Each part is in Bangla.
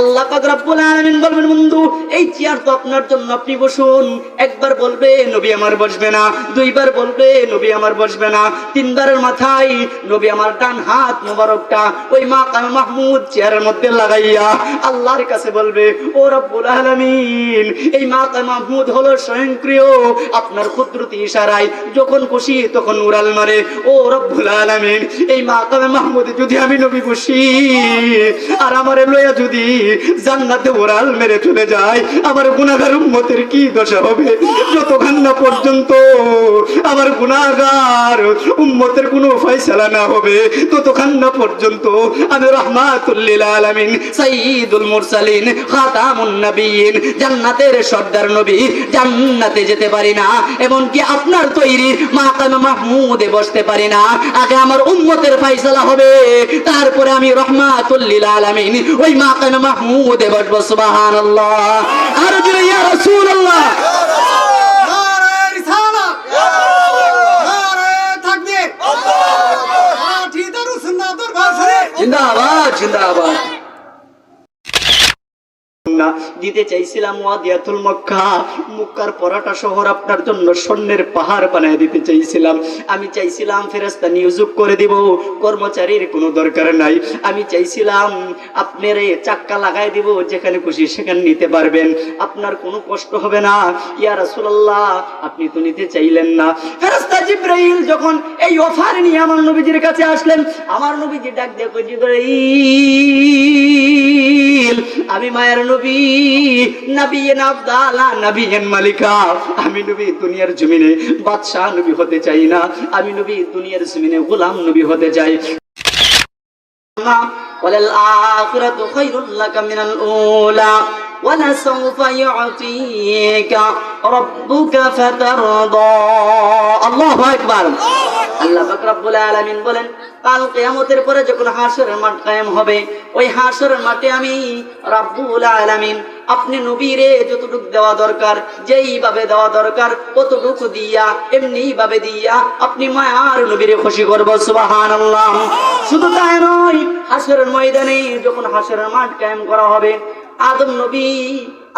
আল্লাহ পাক রব্বুল আলামিন বলবেন, বন্ধু, এই চেয়ার তো আপনার জন্য, আপনি বসুন। একবার বলবে, নবী আমার বসবে না। দুইবার বলবে, নবী আমার বসবে না। তিনবারের মাথায়, নবী আমার ডান হাত মোবারকটা ওই মা কামে মাহমুদ চেয়ারের মধ্যে লাগাইয়া আল্লাহর কাছে বলবে, ও রব্বুল আলামিন, এই মা কামে মাহমুদ হলো স্বয়ংক্রিয়, আপনার কুদরতি ইশারায় যখন খুশি তখন উড়াল মারে। ও রব্বুল আলামিন, এই মা কামে মাহমুদ যদি আমি নবী বসি, আর আমারে লইয়া যদি জান্নাতে ওরাল মেরে চলে যায়। আমার গুনাহগার উম্মতের কি দশা হবে? যতক্ষণ না পর্যন্ত আমার গুনাহগার উম্মতের কোনো ফয়সালা না হবে ততক্ষণ না পর্যন্ত আমি রহমাতুল্লিল আলামিন, সাইয়্যিদুল মুরসালিন, খাতামুন নবিয়িন জান্নাতের সর্দার নবী জান্নাতে যেতে পারি না। এমনকি আপনার তৈরি মাকাম মাহমুদে বসতে পারি না। আগে আমার উম্মতের ফয়সালা হবে, তারপরে আমি রহমাতুল্লিল আলামিন ওই মাকাম মাহমুদে বসবো সুবহানাল্লাহ। আর জুড়ে ইয়া রাসূলুল্লাহ দিতে চাইছিলাম ওয়াদিয়াতুল মক্কা। মক্কার পরাটা শহর আপনার জন্য স্বর্ণের পাহাড় বানায় দিতে চাইছিলাম। আমি চাইছিলাম ফেরেস্তা নিয়োগ করে দিব, কর্মচারীর কোনো দরকার নাই। আমি চাইছিলাম আপনার চাক্কা লাগাই দিব, যেখানে খুশি সেখানে নিতে পারবেন। আপনার কোনো কষ্ট হবে না। ইয়া রাসূলুল্লাহ, আপনি তো নিতে চাইলেন না। ফেরেস্তা জিব্রাইল যখন এই অফার নিয়ে আমার নবীজির কাছে আসলেন, আমার নবীজি ডাক দেখো জিব্রাইল! আমি মায়ের নবী নবিয়েন আব্দালা নবিয়েন মালিকা আমি নবী দুনিয়ার জমিনে বাদশাহ নবী হতে চাই না আমি নবী দুনিয়ার জমিনে গোলাম নবী হতে চাই وللآخرة خير لك من الأولى ولسوف يعطيك ربك فترضى الله أكبر আল্লাহ পাক রব্বুল আলামিন বলেন, কাল কিয়ামতের পরে যখন হাসরের মাঠ কায়েম হবে, ওই হাসরের মাঠে আমি রব্বুল আলামিন আপনি নবীরে যতটুকু দেওয়া দরকার, যেইভাবে দেওয়া দরকার ততটুকু দিয়া এমনি ভাবে দিয়া আপনি মায়ার নবীরে খুশি করব, সুবহানাল্লাহ। শুধু তাই নয়, হাসরের ময়দানে যখন হাসরের মাঠ কায়েম করা হবে, আদম নবী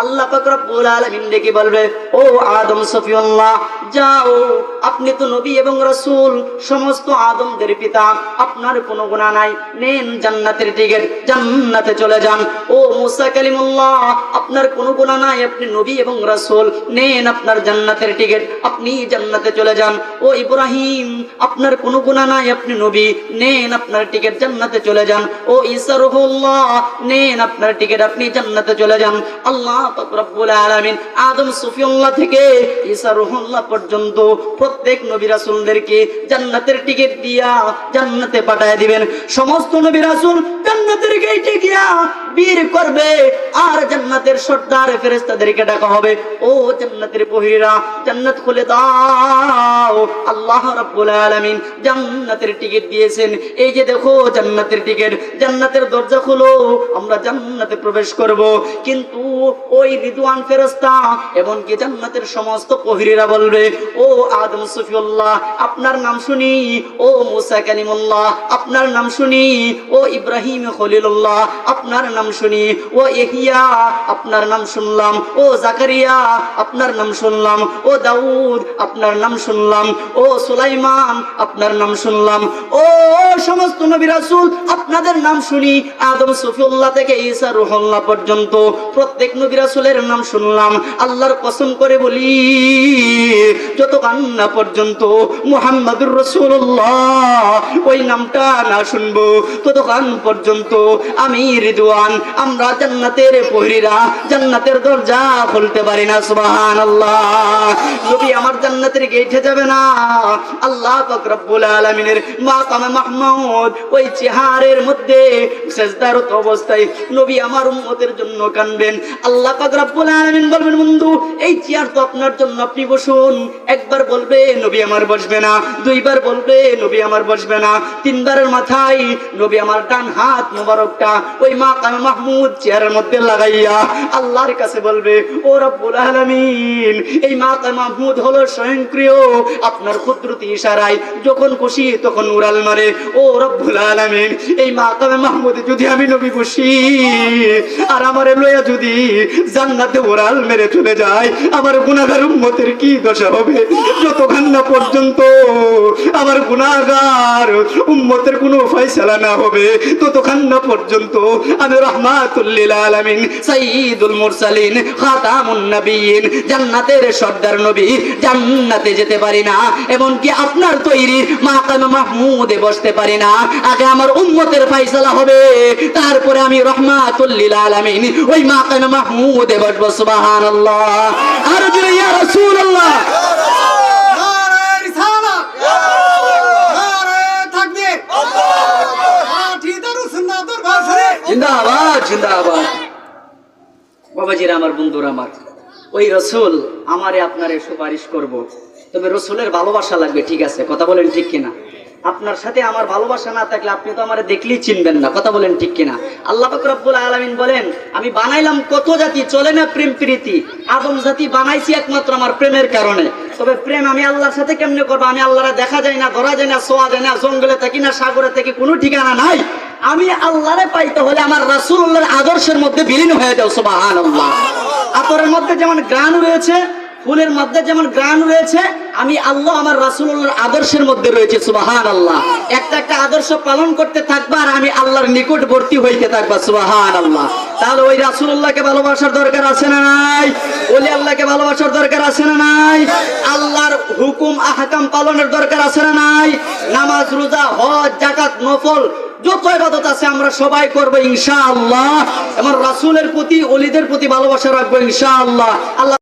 আল্লাহ পাক রব্বুল আলামিন ডেকে বলবে, ও আদম সফিউল্লাহ, যাও, আপনি তো নবী এবং রাসূল, সমস্ত আদমদের পিতা, আপনার কোনো গুনাহ নাই, নেন জান্নাতের টিকিট, জান্নাতে চলে যান। ও মুসা কালিমুল্লাহ, আপনার কোনো গুনাহ নাই, আপনি নবী এবং রাসূল, নেন আপনার জান্নাতের টিকিট, আপনি জান্নাতে চলে যান। ও ইব্রাহিম, আপনার কোনো গুনাহ নাই, আপনি নবী, নেন আপনার টিকিট, জান্নাতে চলে যান। ও ঈসা রুহুল্লাহ, নেন আপনার টিকিট, আপনি জান্নাতে চলে যান। আল্লাহ আদম সুফিউল্লাহ থেকে পর্যন্ত প্রত্যেক নবী জান্নাতের টিকিট দিয়া জান্নাতে পাঠায় দিবেন। সমস্ত নবী রাসূল জান্নাতের গেটে গিয়া বীর করবে, আর জান্নাতের সর্দার ফেরেশতাদেরকে ডাকা হবে। ও জান্নাতের বহিরা জান্নাত খুলে দাও। আল্লাহ রাব্বুল আলামিন জান্নাতের টিকিট দিয়েছেন। এই যে দেখো, জান্নাতের টিকিট, জান্নাতের দরজা খুলো, আমরা জান্নাতে প্রবেশ করব। কিন্তু ওই রিদওয়ান ফেরেশতা, এমনকি জান্নাতের সমস্ত প্রহরীরা বলবে, ও আদম সুফিউল্লাহ, আপনার নাম শুনি। ও মুসা কালিমুল্লাহ, আপনার নাম শুনি। ও ইব্রাহিম আপনার নাম শুনি। ও এহিয়া আপনার নাম শুনলাম। ও জাকারিয়া, আপনার নাম শুনলাম। ও দাউদ, আপনার নাম শুনলাম। ও সুলাইমান, আপনার নাম শুনলাম। ও সমস্ত নবী রাসূল আপনাদের নাম শুনি, আদম সফিউল্লাহ থেকে ঈসা রুহুল্লাহ পর্যন্ত প্রত্যেক নবী রাসূলের নাম শুনলাম। আল্লাহর কসম করে বলি যত কান্না পর্যন্ত মুহাম্মাদুর রাসূলুল্লাহ, ওই নামটা না শুনব ততক্ষণ পর্যন্ত আমি রিদওয়ান। আমরা জান্নাতের পহরীরা জান্নাতের দরজা খুলতে পারি না, সুবহানাল্লাহ। নবী আমার জান্নাতের গেটে যাবে না। আল্লাহ পাক রব্বুল আলামিনের মাকামে মাহমুদ ওই চেহারের মধ্যে অবস্থায় নবী আমার জন্য কানবেন। আল্লাহ বলবেন, বন্ধু, এই চেয়ার তো আপনার জন্য, আপনি বসুন। একবার বলবে, নবী আমার বসবে না। দুইবার বলবে, নবী আমার বসবে না। তিনবারের মাথায়, নবী আমার ডান হাত মোবারকটা ওই মাকামে মাহমুদ চেয়ারের মধ্যে লাগাইয়া আল্লাহর কাছে বলবে, ও রব্বুল আলামিন, এই মাকামে মাহমুদ হলো স্বয়ংক্রিয়, আপনার কুদরতি ইশারায় যখন খুশি তখন উড়াল মারে। ও রব্বুল আলামিন, এই মাকামে মাহমুদ যদি আমি নবী খুশি আর আমারে লইয়া যদি জান্নাতে ওরাল মেরে চলে যায়, আমার গুনাহগার উম্মতের কি দশা হবে? যতক্ষণ না পর্যন্ত আমার গুনাহগার উম্মতের কোনো ফয়সালা না হবে, ততক্ষণ না পর্যন্ত আমি রহমাতুল্লিল আলামিন, সাইয়্যিদুল মুরসালিন, খাতামুন নবিয়িন জান্নাতের সর্দার নবী জান্নাতে যেতে পারি না। এমনকি আপনার তৈরি মাকামে মাহমুদে বসতে পারি না। আগে আমার উম্মতের ফয়সালা হবে। তারপরে আমি রহমাতুল্লিল আলামিন ওই মাকামে মাহমুদে বসবো সুবহানাল্লাহ। আর জোরে ইয়া রাসূলুল্লাহ। জিন্দাবাদ জিন্দাবাদ। বাবাজিরা আমার বন্ধুরা আমার। ওই রসুল আমারে আপনারে সুপারিশ করব। তবে রসুলের ভালোবাসা লাগবে ঠিক আছে? কথা বলেন ঠিক কিনা? আপনার সাথে আমার ভালোবাসা না থাকলে আপনি তো আমার দেখলেই চিনবেন না। কথা বলেন ঠিক কিনা? আল্লাহ রব্বুল আলামিন বলেন, আমি বানাইলাম কত জাতি, চলে না প্রেম প্রীতি? আদম জাতি বানাইছি একমাত্র আমার প্রেমের কারণে। তবে প্রেম আমি আল্লাহর সাথে কেমনে করব? আমি আল্লাহরা দেখা যায় না, ধরা যায় না সোয়া যায় না, জঙ্গলে থাকি না, সাগরে থাকি, কোনো ঠিকানা নাই। আমি আল্লাহরে পাইতে হলে আমার রাসূলুল্লাহর আদর্শের মধ্যে বিলীন হয়ে যাও, সুবহানাল্লাহ। আতরের মধ্যে যেমন গ্রাণ রয়েছে, ফুলের মধ্যে যেমন গ্রাণ রয়েছে আমি আল্লাহ আমার রাসূলুল্লাহর আদর্শের মধ্যে রয়েছে, সুবহানাল্লাহ। একটা একটা আদর্শ পালন করতে থাকবা আর আমি আল্লাহর নিকটবর্তী হইতে থাকবা, সুবহানাল্লাহ। তাহলে ওই রাসূলুল্লাহকে ভালোবাসার দরকার আছে না নাই? ওলি আল্লাহকে ভালোবাসার দরকার আছে না নাই? আল্লাহর হুকুম, আহকাম পালনের দরকার আছে না নাই? নামাজ, রোজা, হজ জাকাত নফল, যত ইবাদত আছে আমরা সবাই করব ইনশাআল্লাহ। আমার রাসূলের প্রতি, ওলিদের প্রতি ভালোবাসা রাখব ইনশাআল্লাহ। আল্লাহ